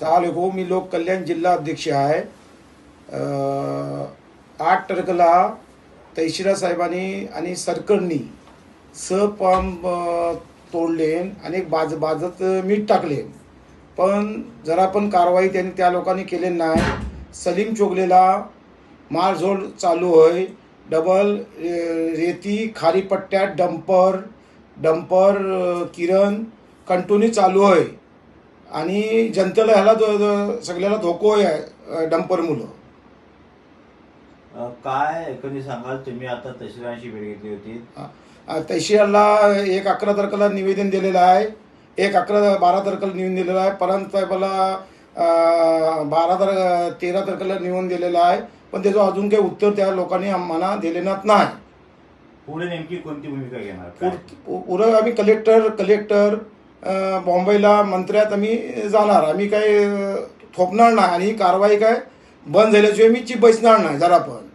सलामकुम हो, मी लोक कल्याण जिल्हा अध्यक्ष आहे. आठ तारखेला तैशिरा साहेबांनी आणि सरकारनी पंप तोडले आणि बाज बाजत मीठ टाकले पण जरा पण कारवाई त्यांनी त्या लोकांनी केले नाही. सलीम चोगलेला मारझोड चालू आहे डबल रेती खारीपट्ट्यात डंपर डंपर किरण कंटोनी चालू आहे आणि जनतेला ह्याला सगळ्याला धोको आहे डंपर मुलं. काय एकंदरीत सांगाल तुम्ही आता तहसीलदारांशी भेट घेतली होती. तहसीलला एक अकरा तारखेला निवेदन दिलेलं आहे. एक अकरा बारा तारखेला निवेदन दिलेलं आहे. परंत साहेबाला बारा तार तेरा तारखेला निवेदन दिलेलं आहे. पण त्याचं अजून काही उत्तर त्या लोकांनी आम्हाला दिलेलं नाही. पुढे नेमकी कोणती भूमिका घेणार? पुढं आम्ही कलेक्टर कलेक्टर बॉम्बेला मंत्र्यात आम्ही जाणार. आम्ही काय थोपणार नाही आणि ही कारवाई काय बंद झाल्याशिवाय मी ची बसणार नाही जरा पण.